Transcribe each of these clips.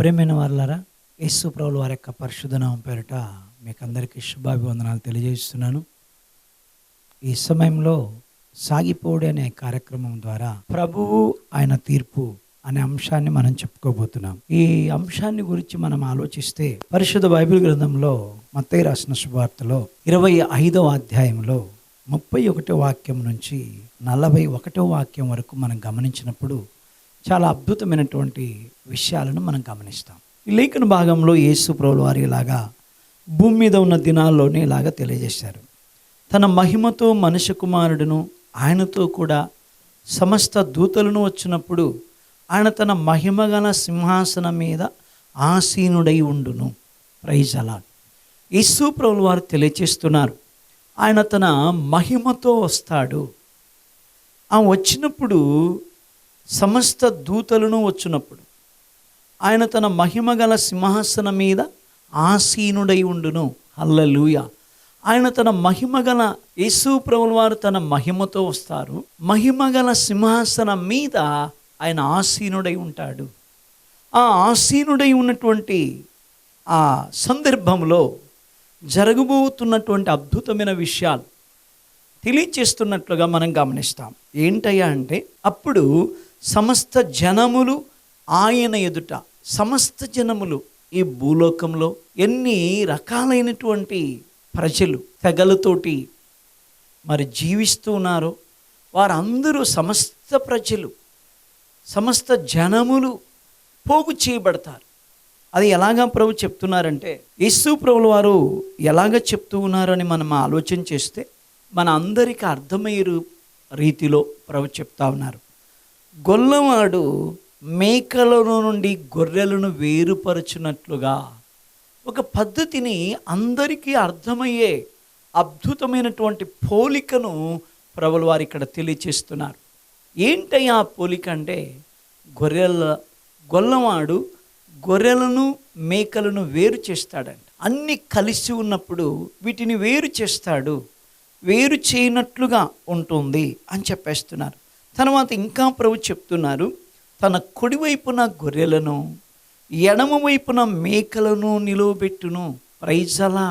ప్రేమైన వాళ్ళారా యేసు ప్రభుల వారి యొక్క పరిశుద్ధ పేరిట మీకు అందరికీ శుభాభివందనాలు తెలియజేస్తున్నాను. ఈ సమయంలో సాగిపోడు అనే కార్యక్రమం ద్వారా ప్రభువు ఆయన తీర్పు అనే అంశాన్ని మనం చెప్పుకోబోతున్నాం. ఈ అంశాన్ని గురించి మనం ఆలోచిస్తే పరిశుద్ధ బైబిల్ గ్రంథంలో మత్తయ్య రాసిన శుభార్తలో ఇరవై ఐదవ అధ్యాయంలో ముప్పై ఒకటో వాక్యం నుంచి నలభై ఒకటో వాక్యం వరకు మనం గమనించినప్పుడు చాలా అద్భుతమైనటువంటి విషయాలను మనం గమనిస్తాం. ఈ లేఖన భాగంలో యేసు ప్రభులు వారి ఇలాగా భూమి మీద ఉన్న దినాల్లోనే ఇలాగా తెలియజేశారు. తన మహిమతో మనుష్య కుమారుడును ఆయనతో కూడా సమస్త దూతలను వచ్చినప్పుడు ఆయన తన మహిమగల సింహాసనం మీద ఆసీనుడై ఉండును. ప్రైజ్ అలా యేసు ప్రభులు వారు తెలియచేస్తున్నారు ఆయన తన మహిమతో వస్తాడు. ఆ వచ్చినప్పుడు సమస్త దూతలను వచ్చినప్పుడు ఆయన తన మహిమగల సింహాసనం మీద ఆసీనుడై ఉండును. హల్లెలూయ. ఆయన తన మహిమగల యేసు ప్రభుల వారు తన మహిమతో వస్తారు. మహిమగల సింహాసనం మీద ఆయన ఆసీనుడై ఉంటాడు. ఆ ఆసీనుడై ఉన్నటువంటి ఆ సందర్భంలో జరగబోతున్నటువంటి అద్భుతమైన విషయాలు తెలియచేస్తున్నట్లుగా మనం గమనిస్తాం. ఏంటయ్యా అంటే అప్పుడు సమస్త జనములు ఆయన ఎదుట. సమస్త జనములు ఈ భూలోకంలో ఎన్ని రకాలైనటువంటి ప్రజలు తెగలతోటి మరి జీవిస్తూ ఉన్నారో వారందరూ సమస్త ప్రజలు సమస్త జనములు పోగు చేయబడతారు. అది ఎలాగా ప్రభు చెప్తున్నారంటే యేసు ప్రభుల వారు ఎలాగ చెప్తూ ఉన్నారని మనం ఆలోచన చేస్తే మన అందరికీ అర్థమయ్యే రీతిలో ప్రభు చెప్తా ఉన్నారు. గొల్లవాడు మేకలను నుండి గొర్రెలను వేరుపరచునట్లుగా ఒక పద్ధతిని అందరికీ అర్థమయ్యే అద్భుతమైనటువంటి పోలికను ప్రభులు వారు ఇక్కడ తెలియచేస్తున్నారు. ఏంటయ్యా ఆ పోలిక అంటే? గొర్రెల గొల్లవాడు గొర్రెలను మేకలను వేరు చేస్తాడంట. అన్ని కలిసి ఉన్నప్పుడు వీటిని వేరు చేస్తాడు వేరు చేయనట్లుగా ఉంటుంది అని చెప్పేస్తున్నారు. తర్వాత ఇంకా ప్రభు చెప్తున్నారు తన కుడివైపున గొర్రెలను ఎడమ వైపున మేకలను నిలువబెట్టును. ప్రైజలా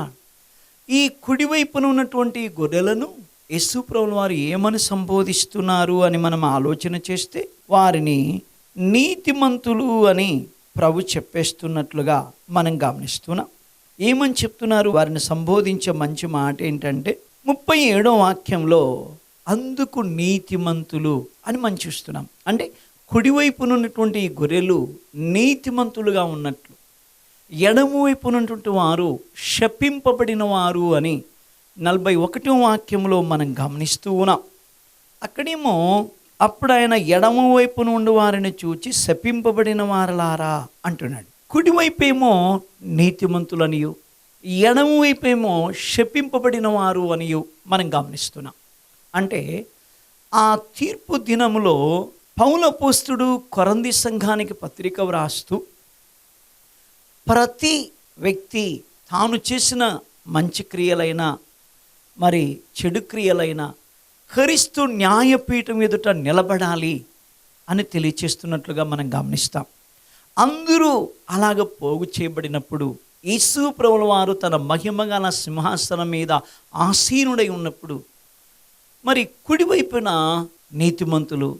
ఈ కుడివైపున ఉన్నటువంటి గొర్రెలను యశుప్రభుల వారు ఏమని సంబోధిస్తున్నారు అని మనం ఆలోచన చేస్తే వారిని నీతిమంతులు అని ప్రభు చెప్పేస్తున్నట్లుగా మనం గమనిస్తున్నాం. ఏమని చెప్తున్నారు? వారిని సంబోధించే మంచి మాట ఏంటంటే ముప్పై ఏడో వాక్యంలో అందుకు నీతిమంతులు అని మనం చూస్తున్నాం. అంటే కుడివైపున ఉన్నటువంటి ఈ గొర్రెలు నీతిమంతులుగా ఉన్నట్లు ఎడము వైపునటువంటి వారు శపింపబడిన వారు అని నలభై ఒకటో వాక్యంలో మనం గమనిస్తూ ఉన్నాం. అక్కడేమో అప్పుడు ఆయన ఎడమ వైపు నుండి వారిని చూచి శపింపబడిన వారలారా అంటున్నాడు. కుడివైపేమో నీతిమంతులనియు ఎడమ వైపేమో శపింపబడిన వారు అనియు మనం గమనిస్తున్నాం. అంటే ఆ తీర్పు దినములో పౌలపోస్తుడు కొరంది సంఘానికి పత్రిక వ్రాస్తూ ప్రతి వ్యక్తి తాను చేసిన మంచి క్రియలైన మరి చెడు క్రియలైన క్రీస్తు న్యాయపీఠం ఎదుట నిలబడాలి అని తెలియచేస్తున్నట్లుగా మనం గమనిస్తాం. అందరూ అలాగ పోగు చేయబడినప్పుడు యేసు ప్రభుల వారు తన మహిమగల సింహాసనం మీద ఆసీనుడై ఉన్నప్పుడు మరి కుడివైపున నీతిమంతులు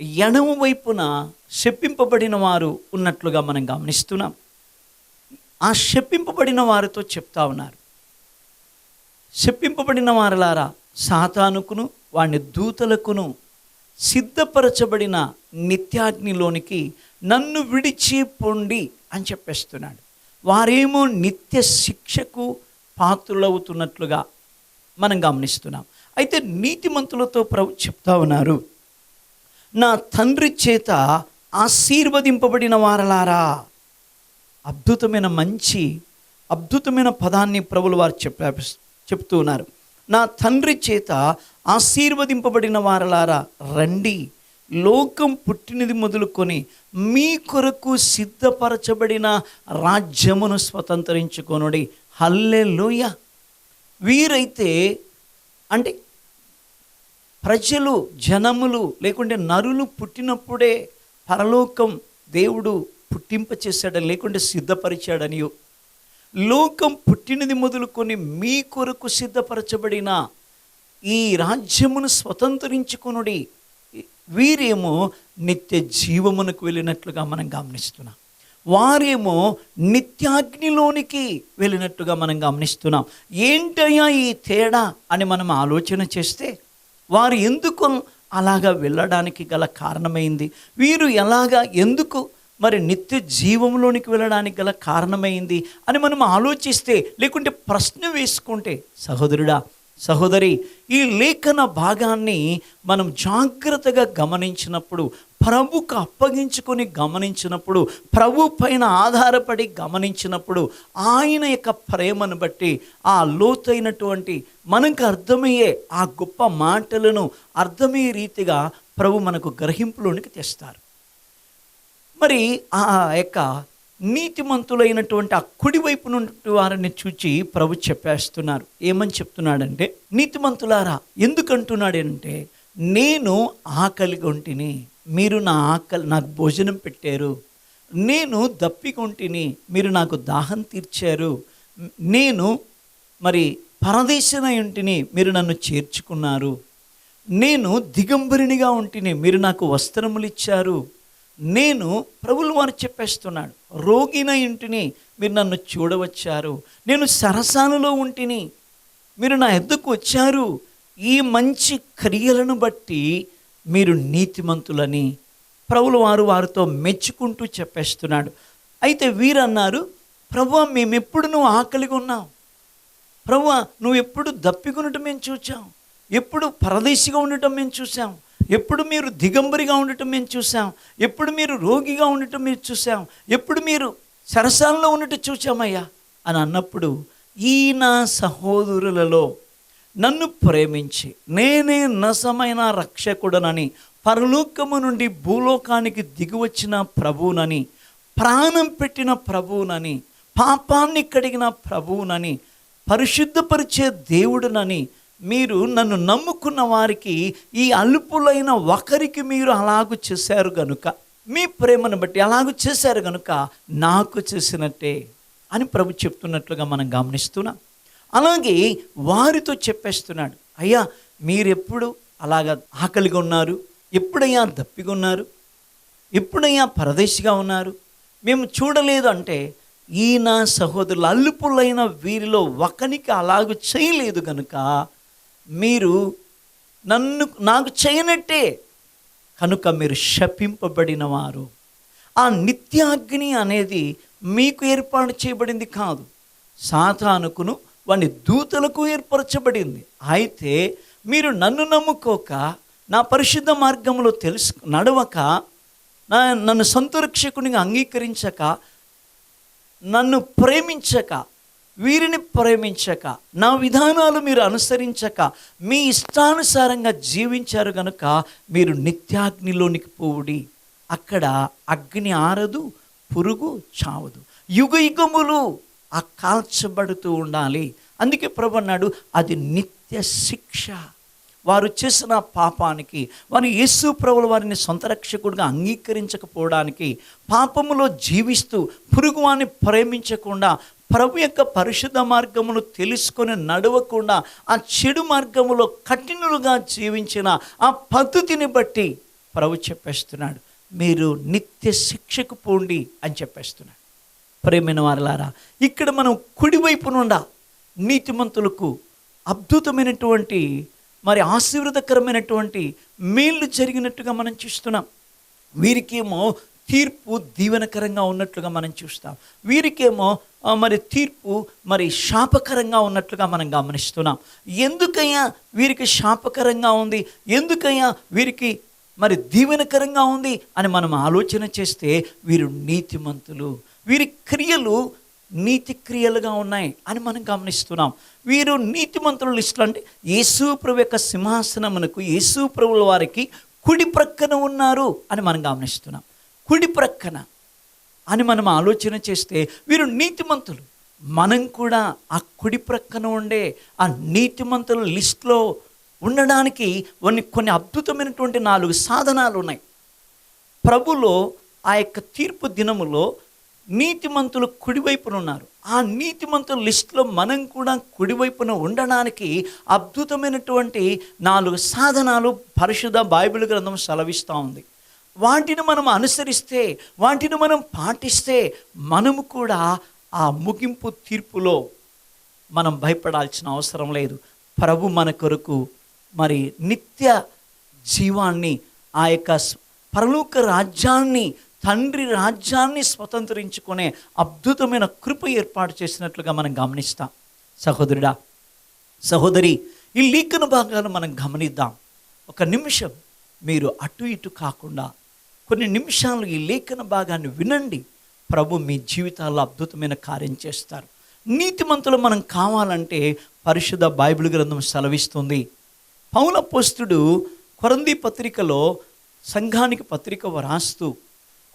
ఎడమ వైపున శప్పింపబడిన వారు ఉన్నట్లుగా మనం గమనిస్తున్నాం. ఆ శప్పింపబడిన వారితో చెప్తా ఉన్నారు. శప్పింపబడిన వారలారా సాతానుకును వాని దూతలకును సిద్ధపరచబడిన నిత్యాగ్నిలోనికి నన్ను విడిచి పొండి అని చెప్పేస్తున్నాడు. వారేమో నిత్య శిక్షకు పాత్రులవుతున్నట్లుగా మనం గమనిస్తున్నాం. అయితే నీతిమంతులతో ప్రభు చెప్తా ఉన్నారు నా తండ్రి చేత ఆశీర్వదింపబడిన వారలారా. అద్భుతమైన మంచి అద్భుతమైన పదాన్ని ప్రభులు వారు చెప్పా చెప్తూ ఉన్నారు. నా తండ్రి చేత ఆశీర్వదింపబడిన వారలారా రండి. లోకం పుట్టినది మొదలుకొని మీ కొరకు సిద్ధపరచబడిన రాజ్యమును స్వతంత్రించుకొనుడి. హల్లే వీరైతే అంటే ప్రజలు జనములు లేకుంటే నరులు పుట్టినప్పుడే పరలోకం దేవుడు పుట్టింప చేశాడని లేకుంటే సిద్ధపరిచాడనియో. లోకం పుట్టినది మొదలుకొని మీ కొరకు సిద్ధపరచబడిన ఈ రాజ్యమును స్వతంత్రించుకునుడి వీరేమో నిత్య జీవమునకు వెళ్ళినట్లుగా మనం గమనిస్తున్నాం. వారేమో నిత్యాగ్నిలోనికి వెళ్ళినట్టుగా మనం గమనిస్తున్నాం. ఏంటయ్యా ఈ తేడా అని మనం ఆలోచన చేస్తే వారు ఎందుకు అలాగా వెళ్ళడానికి గల కారణమైంది? వీరు ఎలాగా ఎందుకు మరి నిత్య జీవంలోనికి వెళ్ళడానికి గల కారణమైంది? అని మనం ఆలోచిస్తే లేకుంటే ప్రశ్న వేసుకుంటే సహోదరుడా సహోదరి ఈ లేఖన భాగాన్ని మనం జాగ్రత్తగా గమనించినప్పుడు ప్రభుకు అప్పగించుకొని గమనించినప్పుడు ప్రభు పైన ఆధారపడి గమనించినప్పుడు ఆయన యొక్క ప్రేమను బట్టి ఆ లోతైనటువంటి మనకు అర్థమయ్యే ఆ గొప్ప మాటలను అర్థమయ్యే రీతిగా ప్రభు మనకు గ్రహింపులోనికి తెస్తారు. మరి ఆ యొక్క నీతిమంతులైనటువంటి ఆ కుడివైపు నుండి వారిని చూచి ప్రభు చెప్పేస్తున్నారు. ఏమని చెప్తున్నాడంటే నీతిమంతులారా ఎందుకంటున్నాడంటే నేను ఆకలిగొంటిని మీరు నా ఆకలి నాకు భోజనం పెట్టారు. నేను దప్పికొంటిని మీరు నాకు దాహం తీర్చారు. నేను మరి పరదేశన ఉంటిని మీరు నన్ను చేర్చుకున్నారు. నేను దిగంబరినిగా ఉంటిని మీరు నాకు వస్త్రములు ఇచ్చారు. నేను ప్రభులు వారు చెప్పేస్తున్నాడు రోగిన ఇంటిని మీరు నన్ను చూడవచ్చారు. నేను సరసాలలో ఉంటిని మీరు నా ఎద్దుకు వచ్చారు. ఈ మంచి క్రియలను బట్టి మీరు నీతిమంతులని ప్రభులు వారు వారితో మెచ్చుకుంటూ చెప్పేస్తున్నాడు. అయితే వీరన్నారు ప్రభు మేము ఎప్పుడు నువ్వు ఆకలిగా ఉన్నావు. ప్రభు నువ్వు ఎప్పుడు దప్పికొనటం మేము చూచాం. ఎప్పుడు పరదేశిగా ఉండటం మేము చూసాం. ఎప్పుడు మీరు దిగంబరిగా ఉండటం మేము చూసాం. ఎప్పుడు మీరు రోగిగా ఉండటం మీరు చూసాం. ఎప్పుడు మీరు సరసాలలో ఉండటం చూసామయ్యా అని అన్నప్పుడు ఈ నా సహోదరులలో నన్ను ప్రేమించి నేనే నసమైన రక్షకుడనని పరలోకము నుండి భూలోకానికి దిగివచ్చిన ప్రభువునని ప్రాణం పెట్టిన ప్రభువునని పాపాన్ని కడిగిన ప్రభువునని పరిశుద్ధపరిచే దేవుడునని మీరు నన్ను నమ్ముకున్న వారికి ఈ అల్పులైన ఒకరికి మీరు అలాగు చేశారు గనుక మీ ప్రేమను బట్టి అలాగూ చేశారు గనుక నాకు చేసినట్టే అని ప్రభు చెప్తున్నట్లుగా మనం గమనిస్తున్నాం. అలాగే వారితో చెప్పేస్తున్నాడు అయ్యా మీరెప్పుడు అలాగ ఆకలిగా ఉన్నారు? ఎప్పుడయ్యా దప్పిగా ఉన్నారు? ఎప్పుడయ్యా పరదేశిగా ఉన్నారు? మేము చూడలేదు అంటే ఈయన సహోదరులు అల్లుపులైన వీరిలో ఒకనికి అలాగ చేయలేదు కనుక మీరు నన్ను నాకు చేయనట్టే. కనుక మీరు శపింపబడిన వారు ఆ నిత్యాగ్ని అనేది మీకు ఏర్పాటు చేయబడింది కాదు. సాతానుకును వాని దూతలకు ఏర్పరచబడింది. అయితే మీరు నన్ను నమ్ముకోక నా పరిశుద్ధ మార్గంలో తెలుసు నడవక నా నన్ను సంతరక్షకునిగా అంగీకరించక నన్ను ప్రేమించక వీరిని ప్రేమించక నా విధానాలు మీరు అనుసరించక మీ ఇష్టానుసారంగా జీవించారు గనుక మీరు నిత్యాగ్నిలోనికి పోవుడి. అక్కడ అగ్ని ఆరదు పురుగు చావదు. యుగ యుగములు ఆ కాల్చబడుతూ ఉండాలి. అందుకే ప్రభు అన్నాడు అది నిత్య శిక్ష. వారు చేసిన పాపానికి వారు యేసు ప్రభుల వారిని సొంత రక్షకుడిగా అంగీకరించకపోవడానికి పాపములో జీవిస్తూ పురుగువాన్ని ప్రేమించకుండా ప్రభు యొక్క పరిశుద్ధ మార్గమును తెలుసుకొని నడవకుండా ఆ చెడు మార్గములో కఠినులుగా జీవించిన ఆ పద్ధతిని బట్టి ప్రభు చెప్పేస్తున్నాడు మీరు నిత్య శిక్షకు పోండి అని చెప్పేస్తున్నాడు. ప్రేమైన వారలారా ఇక్కడ మనం కుడివైపు నుండా నీతిమంతులకు అద్భుతమైనటువంటి మరి ఆశీర్వదకరమైనటువంటి మేళ్ళు జరిగినట్టుగా మనం చూస్తున్నాం. వీరికేమో తీర్పు దీవెనకరంగా ఉన్నట్లుగా మనం చూస్తాం. వీరికేమో మరి తీర్పు మరి శాపకరంగా ఉన్నట్లుగా మనం గమనిస్తున్నాం. ఎందుకయ్యా వీరికి శాపకరంగా ఉంది? ఎందుకయ్యా వీరికి మరి దీవెనకరంగా ఉంది అని మనం ఆలోచన చేస్తే వీరు నీతిమంతులు వీరి క్రియలు నీతి క్రియలుగా ఉన్నాయి అని మనం గమనిస్తున్నాం. వీరు నీతిమంతుల లిస్టులు అంటే యేసు ప్రభు యొక్క సింహాసనమునకు యేసు ప్రభుల వారికి కుడి ప్రక్కన ఉన్నారు అని మనం గమనిస్తున్నాం. కుడి ప్రక్కన అని మనం ఆలోచన చేస్తే వీరు నీతిమంతులు. మనం కూడా ఆ కుడి ప్రక్కన ఉండే ఆ నీతిమంతుల లిస్ట్లో ఉండడానికి కొన్ని కొన్ని అద్భుతమైనటువంటి నాలుగు సాధనాలు ఉన్నాయి. ప్రభులో ఆ యొక్క తీర్పు దినములో నీతిమంతులు కుడివైపున ఉన్నారు ఆ నీతిమంతుల లిస్టులో మనం కూడా కుడివైపున ఉండడానికి అద్భుతమైనటువంటి నాలుగు సాధనాలు పరిశుద్ధ బైబిల్ గ్రంథం సెలవిస్తూ ఉంది. వాటిని మనం అనుసరిస్తే వాటిని మనం పాటిస్తే మనము కూడా ఆ ముగింపు తీర్పులో మనం భయపడాల్సిన అవసరం లేదు. ప్రభు మన కొరకు మరి నిత్య జీవాన్ని ఆ యొక్క పరలోక రాజ్యాన్ని తండ్రి రాజ్యాన్ని స్వతంత్రించుకునే అద్భుతమైన కృప ఏర్పాటు చేసినట్లుగా మనం గమనిస్తాం. సహోదరుడా సహోదరి ఈ లేఖన భాగాలు మనం గమనిద్దాం. ఒక నిమిషం మీరు అటు ఇటు కాకుండా కొన్ని నిమిషాలు ఈ లేఖన భాగాన్ని వినండి. ప్రభు మీ జీవితాల్లో అద్భుతమైన కార్యం చేస్తారు. నీతిమంతులు మనం కావాలంటే పరిశుద్ధ బైబిల్ గ్రంథం సెలవిస్తుంది. పౌల పోస్తుడు కొరంది పత్రికలో సంఘానికి పత్రిక రాస్తూ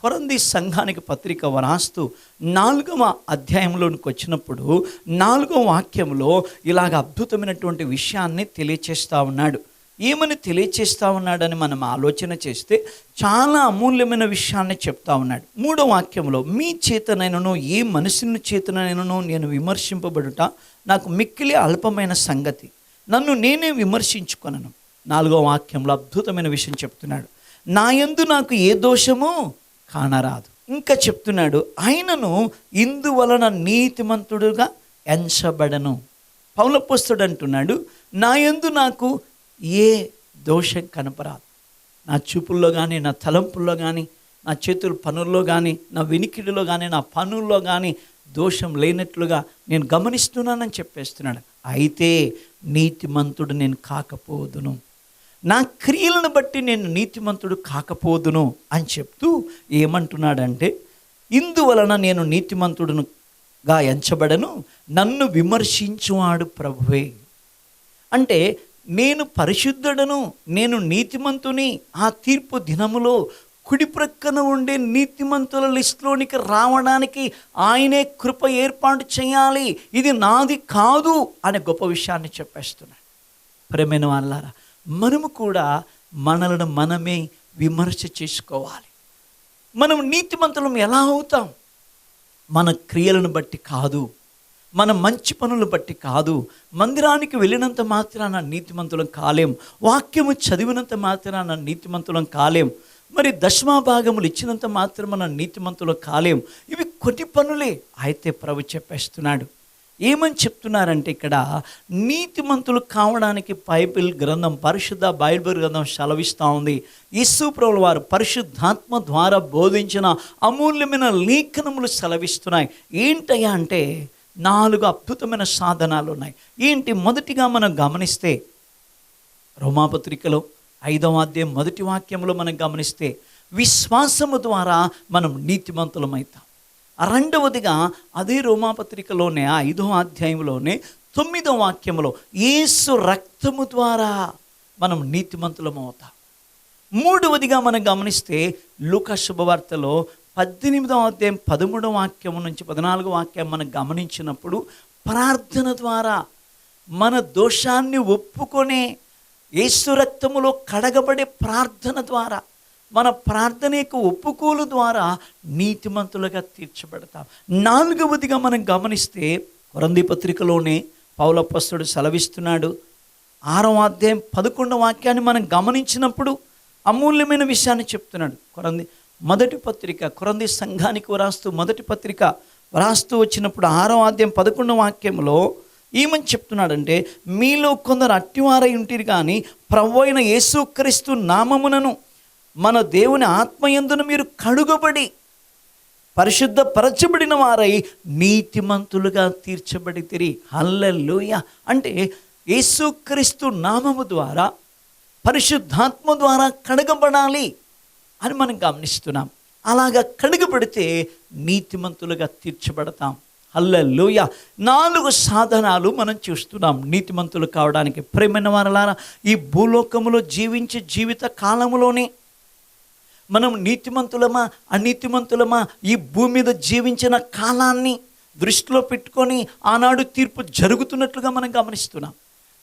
కొరంది సంఘానికి పత్రిక వ్రాస్తూ నాలుగవ అధ్యాయంలోనికి వచ్చినప్పుడు నాలుగవ వాక్యంలో ఇలాగ అద్భుతమైనటువంటి విషయాన్ని తెలియచేస్తూ ఉన్నాడు. ఏమని తెలియచేస్తూ ఉన్నాడని మనం ఆలోచన చేస్తే చాలా అమూల్యమైన విషయాన్ని చెప్తా ఉన్నాడు. మూడో వాక్యంలో మీ చేతనైనను ఏ మనుషుని చేతనైనను నేను విమర్శింపబడుట నాకు మిక్కిలి అల్పమైన సంగతి. నన్ను నేనే విమర్శించుకొనను. నాలుగో వాక్యంలో అద్భుతమైన విషయం చెప్తున్నాడు. నా యందు నాకు ఏ దోషము? కానరాదు. ఇంకా చెప్తున్నాడు ఆయనను ఇందువలన నీతిమంతుడుగా ఎంచబడను. పౌలపుస్తుడు అంటున్నాడు నా ఎందు నాకు ఏ దోషం కనపరాదు. నా చూపుల్లో కానీ నా తలంపుల్లో కానీ నా చేతుల పనుల్లో కానీ నా వినికిడిలో కానీ నా పనుల్లో కానీ దోషం లేనట్లుగా నేను గమనిస్తున్నానని చెప్పేస్తున్నాడు. అయితే నీతిమంతుడు నేను కాకపోదును. నా క్రియలను బట్టి నేను నీతిమంతుడు కాకపోదును అని చెప్తూ ఏమంటున్నాడంటే ఇందువలన నేను నీతిమంతుడుగా ఎంచబడను నన్ను విమర్శించువాడు ప్రభువే. అంటే నేను పరిశుద్ధుడను నేను నీతిమంతుని ఆ తీర్పు దినములో కుడి ప్రక్కన ఉండే నీతిమంతుల లిస్టులోనికి రావడానికి ఆయనే కృప ఏర్పాటు చేయాలి ఇది నాది కాదు అనే గొప్ప విషయాన్ని చెప్పేస్తున్నాడు. ప్రేమైన వాళ్ళారా మనము కూడా మనలను మనమే విమర్శ చేసుకోవాలి. మనం నీతిమంతులం ఎలా అవుతాం? మన క్రియలను బట్టి కాదు. మన మంచి పనులు బట్టి కాదు. మందిరానికి వెళ్ళినంత మాత్రాన నీతిమంతులం కాలేం. వాక్యము చదివినంత మాత్రాన నీతిమంతులం కాలేం. మరి దశమాభాగములు ఇచ్చినంత మాత్రమన నీతిమంతులం కాలేం. ఇవి కొన్ని పనులే అయితే ప్రభు చెప్పేస్తున్నాడు. ఏమని చెప్తున్నారంటే ఇక్కడ నీతిమంతులు కావడానికి బైబిల్ గ్రంథం పరిశుద్ధ బైబిల్ గ్రంథం సెలవిస్తూ ఉంది. యేసు వారు పరిశుద్ధాత్మ ద్వారా బోధించిన అమూల్యమైన లేఖనములు సెలవిస్తున్నాయి. ఏంటయ్యా అంటే నాలుగు అద్భుతమైన సాధనాలు ఉన్నాయి. ఏంటి? మొదటిగా మనం గమనిస్తే రోమాపత్రికలో ఐదవ అధ్యాయం మొదటి వాక్యంలో మనం గమనిస్తే విశ్వాసము ద్వారా మనం నీతిమంతులమవుతాం రెండవదిగా అదే రోమాపత్రికలోనే ఆ ఐదవ అధ్యాయంలోనే తొమ్మిదో వాక్యంలో యేసు రక్తము ద్వారా మనం నీతిమంతులం అవుతాం మూడవదిగా మనం గమనిస్తే లూకా శుభవార్తలో పద్దెనిమిదవ అధ్యాయం పదమూడవ వాక్యం నుంచి పద్నాలుగో వాక్యం మనం గమనించినప్పుడు ప్రార్థన ద్వారా మన దోషాన్ని ఒప్పుకొనే యేసు రక్తములో కడగబడే ప్రార్థన ద్వారా మన ప్రార్థన యొక్క ఒప్పుకోలు ద్వారా నీతిమంతులుగా తీర్చబడతాం. నాలుగవదిగా మనం గమనిస్తే కొరంది పత్రికలోనే పౌలపస్తుడు సెలవిస్తున్నాడు. ఆరవ అధ్యాయం పదకొండవ వాక్యాన్ని మనం గమనించినప్పుడు అమూల్యమైన విషయాన్ని చెప్తున్నాడు. కొరంది మొదటి పత్రిక కొరంది సంఘానికి వ్రాస్తూ మొదటి పత్రిక వ్రాస్తూ వచ్చినప్పుడు ఆరవ అధ్యాయం పదకొండవ వాక్యంలో ఏమని చెప్తున్నాడంటే మీలో కొందరు అట్టివారై ఉంటుంది కానీ ప్రభు అయిన యేసుక్రీస్తు నామమునను మన దేవుని ఆత్మయందును మీరు కడుగబడి పరిశుద్ధపరచబడిన వారై నీతిమంతులుగా తీర్చబడి తిరి హల్లెల్లోయ అంటే యేసుక్రీస్తు నామము ద్వారా పరిశుద్ధాత్మ ద్వారా కడగబడాలి అని మనం గమనిస్తున్నాం. అలాగా కడుగబడితే నీతిమంతులుగా తీర్చబడతాం. హల్లెలూయ. నాలుగు సాధనాలు మనం చూస్తున్నాం నీతిమంతులు కావడానికి. ప్రేమైన వారలారా ఈ భూలోకములో జీవించే జీవిత కాలంలోనే మనం నీతిమంతులమా అనీతిమంతులమా ఈ భూమి మీద జీవించిన కాలాన్ని దృష్టిలో పెట్టుకొని ఆనాడు తీర్పు జరుగుతున్నట్లుగా మనం గమనిస్తున్నాం.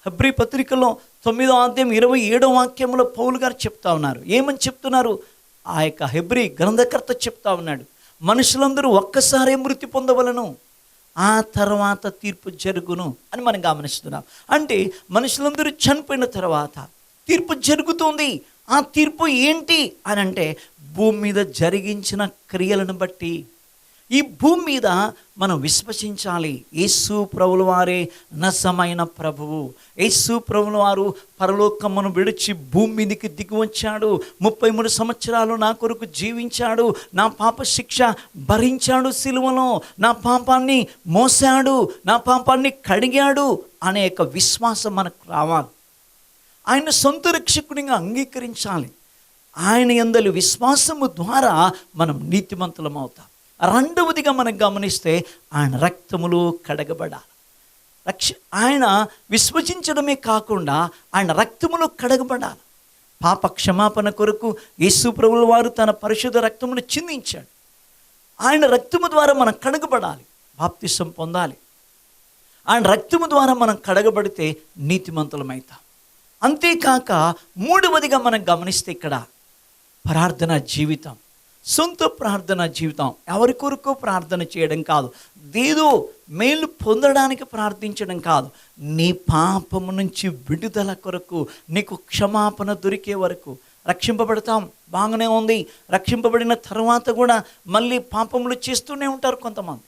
హబ్రి పత్రికలో తొమ్మిదో అధ్యాయం ఇరవై ఏడో వాక్యంలో పౌలు గారు చెప్తా ఉన్నారు. ఏమని చెప్తున్నారు? ఆ యొక్క హెబ్రి గ్రంథకర్త చెప్తా ఉన్నాడు. మనుషులందరూ ఒక్కసారే మృతి పొందవలను ఆ తర్వాత తీర్పు జరుగును అని మనం గమనిస్తున్నాం. అంటే మనుషులందరూ చనిపోయిన తర్వాత తీర్పు జరుగుతుంది ఆ తీర్పు ఏంటి అని అంటే భూమి మీద జరిగించిన క్రియలను బట్టి. ఈ భూమి మీద మనం విశ్వసించాలి. యేసు ప్రభుల వారే నసమైన ప్రభువు. యేసు ప్రభుల వారు పరలోకమ్మను విడిచి భూమి మీదకి దిగి వచ్చాడు. ముప్పై మూడు సంవత్సరాలు నా కొరకు జీవించాడు. నా పాప శిక్ష భరించాడు సిలువలో. నా పాపాన్ని మోసాడు నా పాపాన్ని కడిగాడు అనే యొక్క విశ్వాసం మనకు రావాలి. ఆయన సొంత రక్షకునిగా అంగీకరించాలి. ఆయన ఎందలి విశ్వాసము ద్వారా మనం నీతిమంతులం అవుతాం. రెండవదిగా మనం గమనిస్తే ఆయన రక్తములో కడగబడాలి. రక్ష ఆయన విశ్వసించడమే కాకుండా ఆయన రక్తములో కడగబడాలి. పాప క్షమాపణ కొరకు యేసు ప్రభుల వారు తన పరిశుద్ధ రక్తమును చిందించాడు. ఆయన రక్తము ద్వారా మనం కడగబడాలి బాప్తిసం పొందాలి. ఆయన రక్తము ద్వారా మనం కడగబడితే నీతిమంతులమవుతాం అంతేకాక మూడవదిగా మనం గమనిస్తే ఇక్కడ ప్రార్థన జీవితం సొంత ప్రార్థన జీవితం. ఎవరి కొరకు ప్రార్థన చేయడం కాదు. దేదో మేలు పొందడానికి ప్రార్థించడం కాదు. నీ పాపము నుంచి విడుదల కొరకు నీకు క్షమాపణ దొరికే వరకు రక్షింపబడతాం. బాగానే ఉంది. రక్షింపబడిన తర్వాత కూడా మళ్ళీ పాపములు చేస్తూనే ఉంటారు కొంతమంది.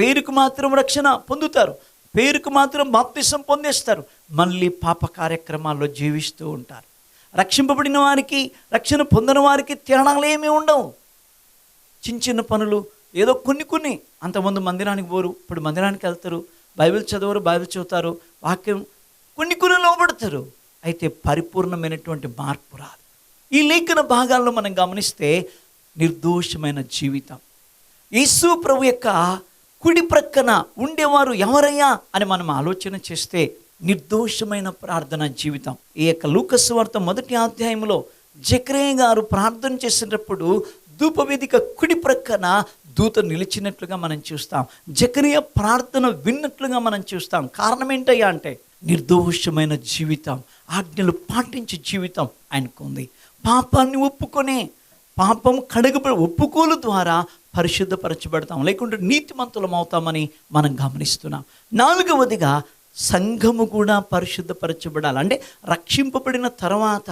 పేరుకు మాత్రం రక్షణ పొందుతారు. పేరుకు మాత్రం బాప్తిసం పొందేస్తారు. మళ్ళీ పాప కార్యక్రమాల్లో జీవిస్తూ ఉంటారు. రక్షింపబడిన వారికి రక్షణ పొందిన వారికి తిరణాలు ఏమీ ఉండవు. చిన్న చిన్న పనులు ఏదో కొన్ని కొన్ని అంతమంది మందిరానికి పోరు ఇప్పుడు మందిరానికి వెళ్తారు బైబిల్ చదవరు బైబిల్ చదువుతారు వాక్యం కొన్ని కొన్ని లోబడతారు. అయితే పరిపూర్ణమైనటువంటి మార్పు రాదు. ఈ లేఖన భాగాల్లో మనం గమనిస్తే నిర్దోషమైన జీవితం. యేసు ప్రభు యొక్క కుడి ప్రక్కన ఉండేవారు ఎవరయ్యా అని మనం ఆలోచన చేస్తే నిర్దోషమైన ప్రార్థన జీవితం. ఈ యొక్క లూకస్ వార్త మొదటి అధ్యాయంలో జక్రయ్య గారు ప్రార్థన చేసేటప్పుడు ధూపవేదిక కుడి ప్రక్కన దూత నిలిచినట్లుగా మనం చూస్తాం. జకరియ ప్రార్థన విన్నట్లుగా మనం చూస్తాం. కారణం ఏంటయ్యా అంటే నిర్దోషమైన జీవితం ఆజ్ఞలు పాటించే జీవితం ఆయనకుంది. పాపాన్ని ఒప్పుకొనే పాపం కడగబడి ఒప్పుకోలు ద్వారా పరిశుద్ధపరచబడతాం. లేకుంటే నీతిమంతులం అవుతామని మనం గమనిస్తున్నాం. నాలుగవదిగా సంఘము కూడా పరిశుద్ధపరచబడాలి. అంటే రక్షింపబడిన తర్వాత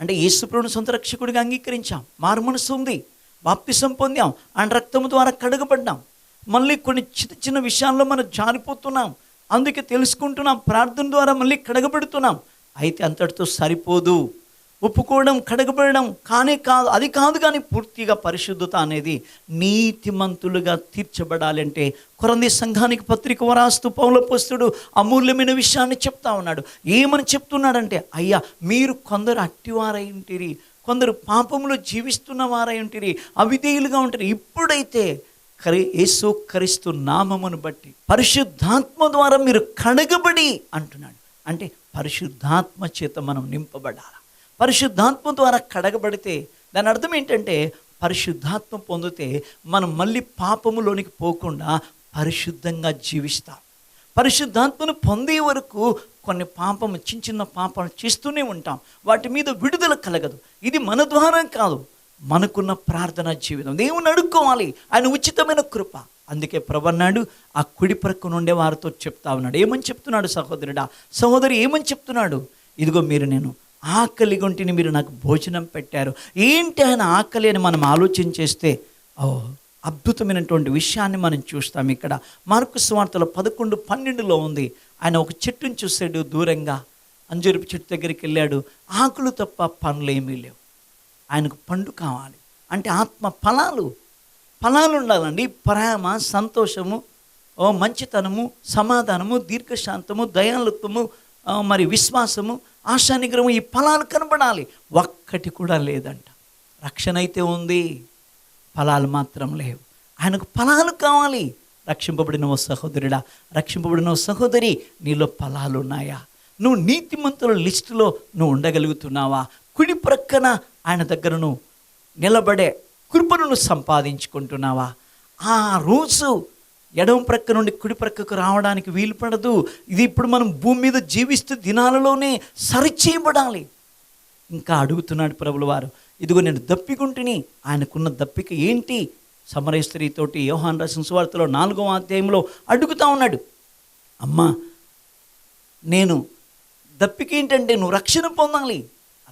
అంటే యేసుప్రభుని సొంత రక్షకుడిగా అంగీకరించాం. మారు మనసు ఉంది. బాప్తిసం పొందాం. ఆయన రక్తము ద్వారా కడగబడ్డాం. మళ్ళీ కొన్ని చిన్న చిన్న విషయాల్లో మనం జారిపోతున్నాం. అందుకే తెలుసుకుంటున్నాం. ప్రార్థన ద్వారా మళ్ళీ కడగబెడుతున్నాం. అయితే అంతటితో సరిపోదు. ఒప్పుకోవడం కడగబడడం కానే కాదు అది కాదు కానీ పూర్తిగా పరిశుద్ధత అనేది నీతిమంతులుగా తీర్చబడాలంటే కొరంది సంఘానికి పత్రిక వరాస్తూ పౌలపోస్తుడు అమూల్యమైన విషయాన్ని చెప్తా ఉన్నాడు. ఏమని చెప్తున్నాడంటే అయ్యా మీరు కొందరు అట్టివారై ఉంటిరి కొందరు పాపంలో జీవిస్తున్న వారై ఉంటిరి అవిధేయులుగా ఉంటారు. ఇప్పుడైతే కరి యేసు క్రీస్తు నామమును బట్టి పరిశుద్ధాత్మ ద్వారా మీరు కడగబడి అంటున్నాడు. అంటే పరిశుద్ధాత్మ చేత మనం నింపబడాలి? పరిశుద్ధాత్మ ద్వారా కడగబడితే దాని అర్థం ఏంటంటే పరిశుద్ధాత్మ పొందితే మనం మళ్ళీ పాపములోనికి పోకుండా పరిశుద్ధంగా జీవిస్తాం. పరిశుద్ధాత్మను పొందే వరకు కొన్ని పాపము చిన్న చిన్న పాపాలు చేస్తూనే ఉంటాం. వాటి మీద విడుదల కలగదు. ఇది మన ద్వారా కాదు. మనకున్న ప్రార్థన జీవితం. దేవుని అడుక్కోవాలి. ఆయన ఉచితమైన కృప. అందుకే ప్రభన్నాడు ఆ కుడి ప్రక్క నుండే వారితో చెప్తా ఉన్నాడు. ఏమని చెప్తున్నాడు సహోదరుడా? సహోదరి ఏమని చెప్తున్నాడు? ఇదిగో మీరు నేను ఆకలి గుంటిని మీరు నాకు భోజనం పెట్టారు. ఏంటి ఆయన ఆకలి అని మనం ఆలోచన చేస్తే? ఓ అద్భుతమైనటువంటి విషయాన్ని మనం చూస్తాం ఇక్కడ. మార్కు స్వార్థలో పదకొండు పన్నెండులో ఉంది. ఆయన ఒక చెట్టును చూసాడు దూరంగా. అంజూరపు చెట్టు దగ్గరికి వెళ్ళాడు. ఆకులు తప్ప పనులు ఏమీ లేవు. ఆయనకు పండు కావాలి. అంటే ఆత్మ ఫలాలు. ఫలాలు ఉండాలండి. ప్రేమ సంతోషము ఓ మంచితనము సమాధానము దీర్ఘశాంతము దయాలుత్వము మరి విశ్వాసము ఆశానిగ్రహం ఈ ఫలాలు కనబడాలి. ఒక్కటి కూడా లేదంట. రక్షణ అయితే ఉంది ఫలాలు మాత్రం లేవు. ఆయనకు ఫలాలు కావాలి. రక్షింపబడిన ఓ సహోదరుడా రక్షింపబడిన ఓ సహోదరి నీలో ఫలాలు ఉన్నాయా? నువ్వు నీతిమంతుల లిస్టులో నువ్వు ఉండగలుగుతున్నావా? కుడి ప్రక్కన ఆయన దగ్గర నువ్వు నిలబడే కృపను సంపాదించుకుంటున్నావా? ఆ రోజు ఎడమ ప్రక్క నుండి కుడి ప్రక్కకు రావడానికి వీలు పడదు. ఇది ఇప్పుడు మనం భూమి మీద జీవిస్తూ దినాలలోనే సరిచేయబడాలి. ఇంకా అడుగుతున్నాడు ప్రభుల వారు ఇదిగో నేను దప్పికుంటుని ఆయనకున్న దప్పిక ఏంటి? సమరయ స్త్రీతోటి యోహాన్ రాసిన సువార్తలో నాలుగవ అధ్యాయంలో అడుగుతా ఉన్నాడు. అమ్మా నేను దప్పిక ఏంటంటే నువ్వు రక్షణ పొందాలి.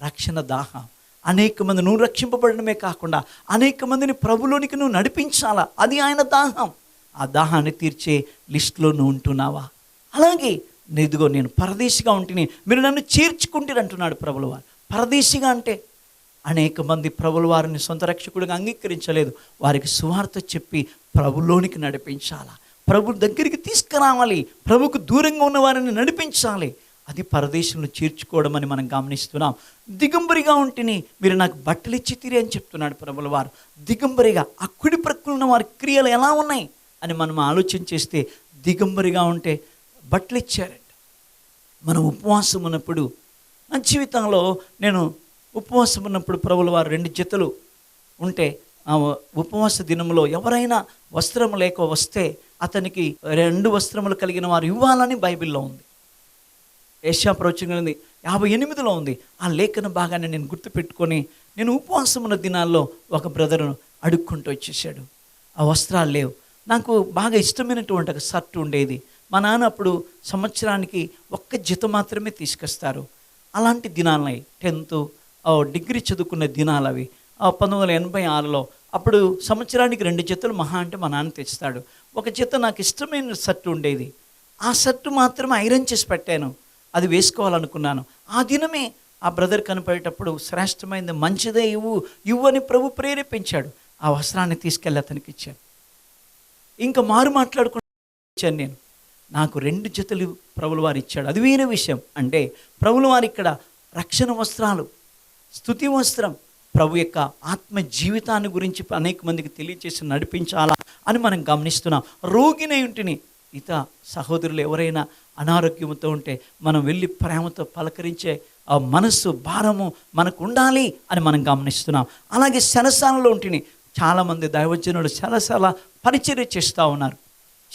రక్షణ దాహం. అనేక మంది నువ్వు రక్షింపబడడమే కాకుండా అనేక మందిని ప్రభులోనికి నువ్వు నడిపించాలా? అది ఆయన దాహం. ఆ దాహాన్ని తీర్చే లిస్టులో నువ్వు ఉంటున్నావా? అలాగే ఇదిగో నేను పరదేశిగా ఉంటుని మీరు నన్ను చేర్చుకుంటారు అంటున్నాడు ప్రభులవారు. పరదేశిగా అంటే అనేక మంది ప్రభుల వారిని సొంత రక్షకుడిగా అంగీకరించలేదు. వారికి సువార్త చెప్పి ప్రభులోనికి నడిపించాలా? ప్రభు దగ్గరికి తీసుకురావాలి. ప్రభుకు దూరంగా ఉన్న వారిని నడిపించాలి. అది పరదేశంలో చేర్చుకోవడం అని మనం గమనిస్తున్నాం. దిగంబరిగా ఉంటేనే మీరు నాకు బట్టలు ఇచ్చి తీరే అని చెప్తున్నాడు ప్రభుల వారు దిగంబరిగా ఆ కుడి ప్రక్కన ఉన్న వారి క్రియలు ఎలా ఉన్నాయి? అని మనం ఆలోచన చేస్తే దిగంబరిగా ఉంటే బట్టలు ఇచ్చారంట. మనం ఉపవాసం ఉన్నప్పుడు నా జీవితంలో నేను ఉపవాసం ఉన్నప్పుడు ప్రభుల వారు రెండు జతలు ఉంటే ఆ ఉపవాస దినంలో ఎవరైనా వస్త్రం లేక వస్తే అతనికి రెండు వస్త్రములు కలిగిన వారు ఇవ్వాలని బైబిల్లో ఉంది. ఏషా ఉంది. యాభై ఎనిమిదిలో ఉంది. ఆ లేఖన భాగాన్ని నేను గుర్తుపెట్టుకొని నేను ఉపవాసం ఉన్న దినాల్లో ఒక బ్రదర్ను అడుక్కుంటూ వచ్చేసాడు ఆ వస్త్రాలు లేవు. నాకు బాగా ఇష్టమైనటువంటి ఒక షర్ట్ ఉండేది. మా నాన్న అప్పుడు సంవత్సరానికి ఒక్క జత మాత్రమే తీసుకొస్తారు. అలాంటి దినాలవి టెన్త్ డిగ్రీ చదువుకున్న దినాలు అవి. పంతొమ్మిది వందల ఎనభై ఆరులో అప్పుడు సంవత్సరానికి రెండు జతలు మహా అంటే మా నాన్న తెస్తాడు ఒక జత నాకు ఇష్టమైన షర్ట్ ఉండేది. ఆ షర్ట్ మాత్రమే ఐరన్ చేసి పెట్టాను. అది వేసుకోవాలనుకున్నాను. ఆ దినమే ఆ బ్రదర్ కనపడేటప్పుడు శ్రేష్టమైనది మంచిదే ఇవ్వు ఇవ్వు అని ప్రభు ప్రేరేపించాడు. ఆ వస్త్రాన్ని తీసుకెళ్ళి అతనికి ఇచ్చాను ఇంకా మారు మాట్లాడుకుంటాను నేను. నాకు రెండు జతలు ప్రభుల వారు ఇచ్చాడు. అది వేరే విషయం. అంటే ప్రభుల వారు ఇక్కడ రక్షణ వస్త్రాలు స్థుతి వస్త్రం ప్రభు యొక్క ఆత్మ జీవితాన్ని గురించి అనేక మందికి తెలియచేసి నడిపించాలా అని మనం గమనిస్తున్నాం. రోగినై ఉంటిని ఇత సహోదరులు ఎవరైనా అనారోగ్యంతో ఉంటే మనం వెళ్ళి ప్రేమతో పలకరించే ఆ మనస్సు భారము మనకు ఉండాలి అని మనం గమనిస్తున్నాం. అలాగే శరసాలలో ఉంటిని చాలామంది దైవజనులు శరసాల పరిచర్య చేస్తూ ఉన్నారు.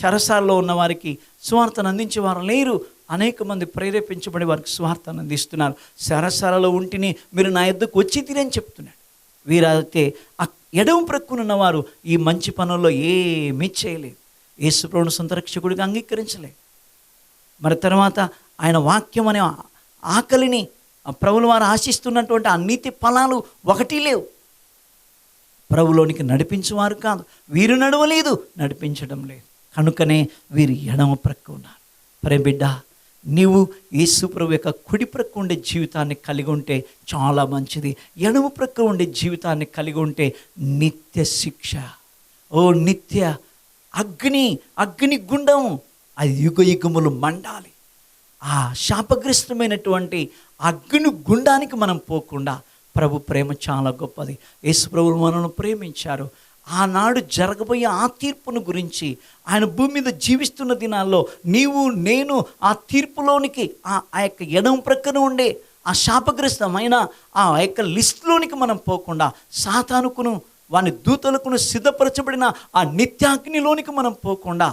చరసాల్లో ఉన్న వారికి స్వార్థను అందించేవారు లేరు. అనేక మంది ప్రేరేపించబడి వారికి స్వార్థను అందిస్తున్నారు. సరసాలలో ఉంటిని మీరు నా ఎద్దుకు వచ్చి తీరని చెప్తున్నాడు వీరైతే ఆ ఎడవ ప్రక్కునున్న వారు ఈ మంచి పనుల్లో ఏమీ చేయలేదు యేసుప్రభుని సంతరక్షకుడిగా అంగీకరించలేదు మరి తర్వాత ఆయన వాక్యం అనే ఆకలిని ప్రభులు వారు ఆశిస్తున్నటువంటి ఆ నీతి ఫలాలు ఒకటి లేవు. ప్రభులోనికి నడిపించేవారు కాదు. వీరు నడవలేదు నడిపించడం లేదు. కనుకనే వీరు ఎడమ ప్రక్క ఉన్నారు. పరే బిడ్డ నీవు యేసు ప్రభు యొక్క కుడి ప్రక్క ఉండే జీవితాన్ని కలిగి ఉంటే చాలా మంచిది. ఎడమ ప్రక్క ఉండే జీవితాన్ని కలిగి ఉంటే నిత్య శిక్ష. ఓ నిత్య అగ్ని అగ్ని గుండం. అది యుగ యుగములు మండాలి. ఆ శాపగ్రస్తమైనటువంటి అగ్ని గుండానికి మనం పోకుండా ప్రభు ప్రేమ చాలా గొప్పది. యేసు ప్రభు మనల్ని ప్రేమించారు. ఆనాడు జరగబోయే ఆ తీర్పును గురించి ఆయన భూమి మీద జీవిస్తున్న దినాల్లో నీవు నేను ఆ తీర్పులోనికి ఆ ఆ యొక్క ఎడం ప్రక్కన ఉండే ఆ శాపగ్రస్తమైన ఆ యొక్క లిస్టులోనికి మనం పోకుండా సాతానుకును వాని దూతలకును సిద్ధపరచబడిన ఆ నిత్యాగ్నిలోనికి మనం పోకుండా.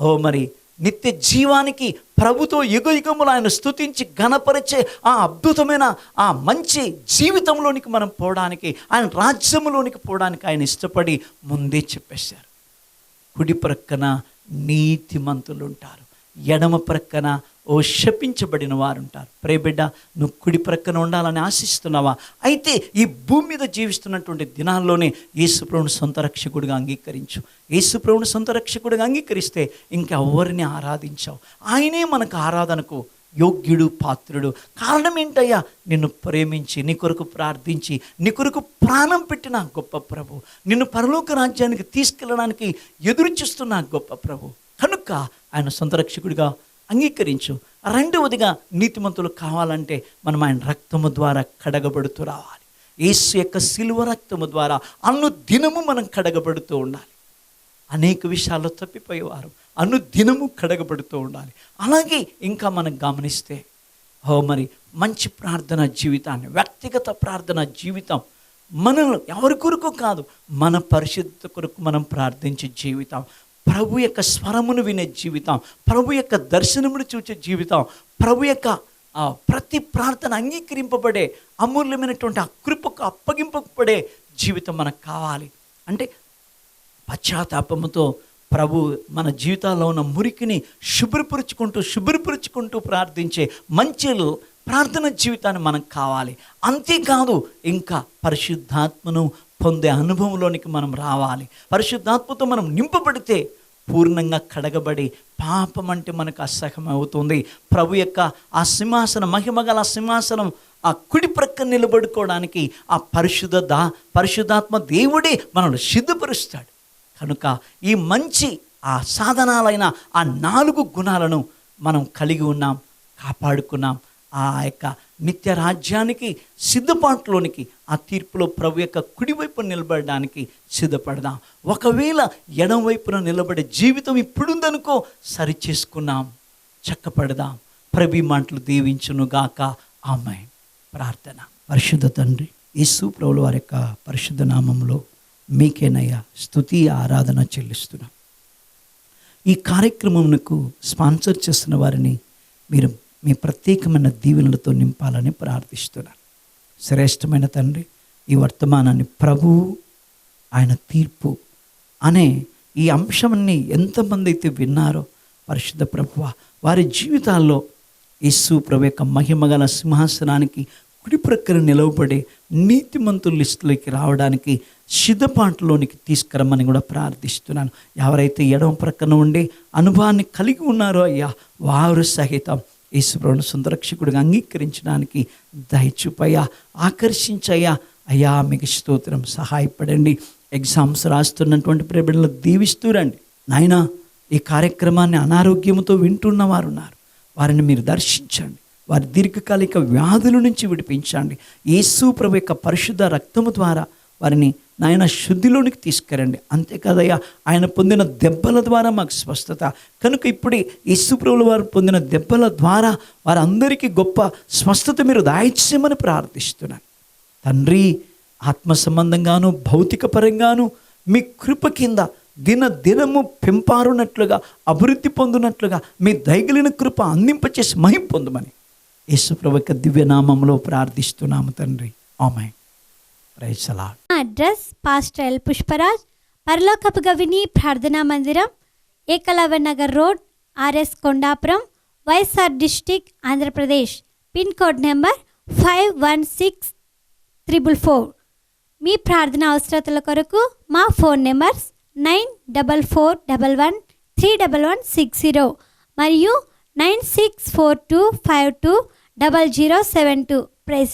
ఓ మరి నిత్య జీవానికి ప్రభుతో యుగయుగములు ఆయన స్థుతించి ఘనపరిచే ఆ అద్భుతమైన ఆ మంచి జీవితంలోనికి మనం పోవడానికి ఆయన రాజ్యంలోనికి పోవడానికి ఆయన ఇష్టపడి ముందే చెప్పేశారు. కుడి ప్రక్కన నీతిమంతులు ఉంటారు. ఎడమ ప్రక్కన ఓ శపించబడిన వారు ఉంటారు ప్రేబిడ్డ నువ్వు కుడి ప్రక్కన ఉండాలని ఆశిస్తున్నావా? అయితే ఈ భూమి మీద జీవిస్తున్నటువంటి దినాల్లోనే యేసుప్రభుని సొంత రక్షకుడిగా అంగీకరించు. యేసుప్రభుని సొంత రక్షకుడిగా అంగీకరిస్తే ఇంకెవరిని ఆరాధించావు. ఆయనే మనకు ఆరాధనకు యోగ్యుడు పాత్రుడు. కారణం ఏంటయ్యా? నిన్ను ప్రేమించి నీ కొరకు ప్రార్థించి నీ కొరకు ప్రాణం పెట్టిన గొప్ప ప్రభు. నిన్ను పరలోక రాజ్యానికి తీసుకెళ్ళడానికి ఎదురు చూస్తున్న గొప్ప ప్రభు. కనుక ఆయన సొంత రక్షకుడిగా అంగీకరించు. రెండవదిగా నీతిమంతులు కావాలంటే మనం ఆయన రక్తము ద్వారా కడగబడుతూ రావాలి. యేసు యొక్క సిలువ రక్తము ద్వారా అన్ను దినము మనం కడగబడుతూ ఉండాలి. అనేక విషయాల్లో తప్పిపోయేవారు. అన్ను దినము కడగబడుతూ ఉండాలి. అలాగే ఇంకా మనం గమనిస్తే ఓ మరి మంచి ప్రార్థన జీవితాన్ని వ్యక్తిగత ప్రార్థన జీవితం మనల్ని ఎవరి కొరకు కాదు మన పరిశుద్ధ కొరకు మనం ప్రార్థించే జీవితం. ప్రభు యొక్క స్వరమును వినే జీవితం ప్రభు యొక్క దర్శనమును చూచే జీవితం ప్రభు యొక్క ప్రతి ప్రార్థన అంగీకరింపబడే అమూల్యమైనటువంటి ఆ కృపకు అప్పగింపబడే జీవితం మనకు కావాలి. అంటే పశ్చాత్తాపముతో ప్రభు మన జీవితాల్లో ఉన్న మురికిని శుభ్రపరుచుకుంటూ శుభ్రపరుచుకుంటూ ప్రార్థించే మంచి ప్రార్థన జీవితాన్ని మనకు కావాలి. అంతేకాదు ఇంకా పరిశుద్ధాత్మను పొందే అనుభవంలోనికి మనం రావాలి. పరిశుద్ధాత్మతో మనం నింపబడితే పూర్ణంగా కడగబడి పాపం అంటే మనకు అసహ్యం అవుతుంది. ప్రభు యొక్క ఆ సింహాసనం మహిమగల ఆ సింహాసనం ఆ కుడి ప్రక్క నిలబడుకోవడానికి ఆ పరిశుద్ధ దా పరిశుద్ధాత్మ దేవుడే మనల్ని సిద్ధపరుస్తాడు. కనుక ఈ మంచి ఆ సాధనాలైన ఆ నాలుగు గుణాలను మనం కలిగి ఉన్నాం కాపాడుకున్నాం. ఆ యొక్క నిత్య రాజ్యానికి సిద్ధపాటులోనికి ఆ తీర్పులో ప్రభు యొక్క కుడివైపు నిలబడడానికి సిద్ధపడదాం. ఒకవేళ ఎడం వైపున నిలబడే జీవితం ఇప్పుడుందనుకో సరి చేసుకున్నాం చక్కపడదాం. ప్రభు మాటలు దీవించును గాక. ఆమె ప్రార్థన. పరిశుద్ధ తండ్రి యేసు ప్రభుల వారి యొక్క పరిశుద్ధ నామంలో మీకేనయ్యా స్తుతి ఆరాధన చెల్లిస్తున్నాం. ఈ కార్యక్రమంకు స్పాన్సర్ చేస్తున్న వారిని మీరు మీ ప్రత్యేకమైన దీవెనలతో నింపాలని ప్రార్థిస్తున్నాను శ్రేష్టమైన తండ్రి. ఈ వర్తమానాన్ని ప్రభు ఆయన తీర్పు అనే ఈ అంశాన్ని ఎంతమంది అయితే విన్నారో పరిశుద్ధ ప్రభువ వారి జీవితాల్లో యేసు ప్రభు యొక్క మహిమగల సింహాసనానికి కుడి ప్రక్కన నిలవబడే నీతిమంతుల లిస్టులోకి రావడానికి సిద్ధపాటులోనికి తీసుకురమ్మని కూడా ప్రార్థిస్తున్నాను. ఎవరైతే ఎడమ ప్రక్కన ఉండే అనుభవాన్ని కలిగి ఉన్నారో అయ్యా వారు సహితం యేసుప్రభుని సుందరక్షకుడిగా అంగీకరించడానికి దయచూపయ్యా ఆకర్షించయ్యా. అయ్యా మీకు స్తోత్రం సహాయపడండి. ఎగ్జామ్స్ రాస్తున్నటువంటి ప్రేమిడలు దీవిస్తూ రండి. నాయనా ఈ కార్యక్రమాన్ని అనారోగ్యంతో వింటున్న వారు ఉన్నారు వారిని మీరు దర్శించండి. వారి దీర్ఘకాలిక వ్యాధుల నుంచి విడిపించండి. యేసు ప్రభు యొక్క పరిశుద్ధ రక్తము ద్వారా వారిని నాయన శుద్ధిలోనికి తీసుకురండి. అంతేకాదయ్యా ఆయన పొందిన దెబ్బల ద్వారా మాకు స్వస్థత. కనుక ఇప్పుడే యేసుప్రభుల వారు పొందిన దెబ్బల ద్వారా వారందరికీ గొప్ప స్వస్థత మీరు దాయిచ్చేయమని ప్రార్థిస్తున్నాను. తండ్రి ఆత్మ సంబంధంగాను భౌతిక పరంగాను మీ కృప కింద దిన దినము పెంపారునట్లుగా అభివృద్ధి పొందునట్లుగా మీ దయగలిన కృప అందింపచేసి మహిం పొందమని యేసుప్రభు యొక్క దివ్యనామంలో ప్రార్థిస్తున్నాము తండ్రి. ఆమె praise the Lord address pastor L Pushparaj పరలోకపు గవిని ప్రార్థనా మందిరం Ekalavya Nagar road RS Kondapuram YSR district Andhra Pradesh pin code number five one six triple four. మీ ప్రార్థన అవసరతల కొరకు మా phone numbers nine double four double one three double one six zero మరియు nine six four two five two double zero seven two. Praise